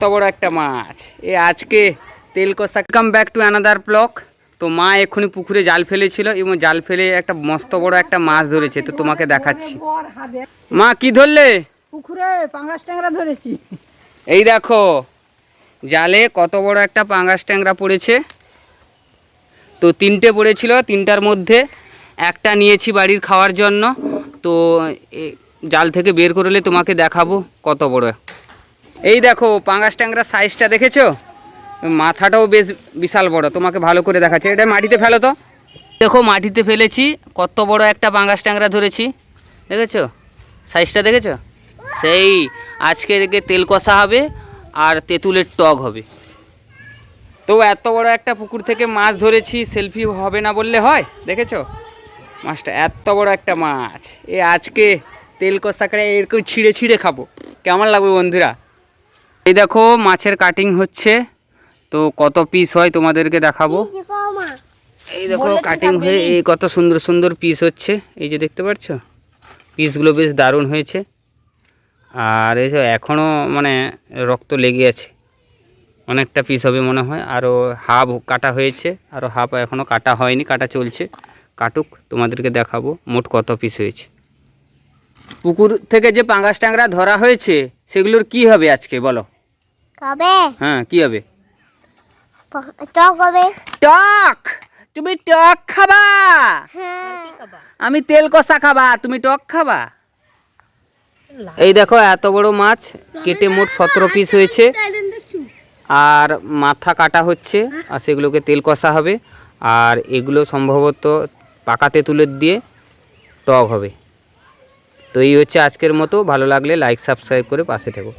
কত বড় একটা মাছ। এ আজকে তেল কষা। Come back to another block তো মা এক্ষুনি পুকুরে জাল ফেলেছিল এবং জাল ফেলে একটা মস্ত বড় একটা মাছ ধরেছে তো তোমাকে দেখাচ্ছি। মা কি ধরলে? পুকুরে পাঙ্গাস ট্যাংরা ধরেছি। এই দেখো জালে কত বড় একটা পাঙ্গাস ট্যাংরা পড়েছে। তো তিনটে পড়েছিল তিনটার মধ্যে একটা নিয়েছি বাড়ির খাওয়ার জন্য। তো জাল থেকে বের করলে তোমাকে দেখাবো কত বড়। এই দেখো, পাঙ্গাস ট্যাংরার সাইজটা দেখেছ? মাথাটাও বেশ বিশাল বড়, তোমাকে ভালো করে দেখাচ্ছে। এটা মাটিতে ফেলো তো। দেখো, মাটিতে ফেলেছি, কত বড় একটা পাঙ্গাস ট্যাংরা ধরেছি। দেখেছ? সাইজটা দেখেছ? সেই, আজকে দেখে তেল কষা হবে আর তেঁতুলের টক হবে। তো এত বড় একটা পুকুর থেকে মাছ ধরেছি সেলফি হবে না বললে হয়, দেখেছ? মাছটা এত বড় একটা মাছ। এ আজকে তেল কষা করে এরকম ছিঁড়ে ছিঁড়ে খাব। কেমন লাগবে বন্ধুরা? এই দেখো মাছের কাটিং হচ্ছে। তো কত পিস হয় তোমাদেরকে দেখাবো। এই দেখো কাটিং হয়ে এই কত সুন্দর সুন্দর পিস হচ্ছে। এই যে দেখতে পাচ্ছ? পিসগুলো বেশ দারুণ হয়েছে। আর এই যে এখনও মানে রক্ত লেগে আছে। অনেকটা পিস হবে মনে হয়। আরও হাফ কাটা হয়েছে। আরও হাফ এখনও কাটা হয়নি কাটা চলছে। কাটুক তোমাদেরকে দেখাবো মোট কত পিস হয়েছে। পুকুর থেকে যে পাঙ্গাস ট্যাংরা ধরা হয়েছে সেগুলোর কি হবে আজকে বলো? কবে? হ্যাঁ কি হবে? টক হবে। টক! তুমি টক খাবা? হ্যাঁ। আমি তেল কষা খাবা তুমি টক খাবা? এই দেখো এত বড় মাছ কেটে মোট সতেরো পিস হয়েছে। আর মাথা কাটা হচ্ছে আর সেগুলোকে তেল কষা হবে। আর এগুলো সম্ভবত পাকা তেঁতুলের দিয়ে টক হবে। তো এই হচ্ছে আজকের মতো। ভালো লাগলে লাইক সাবস্ক্রাইব করে পাশে থেকো।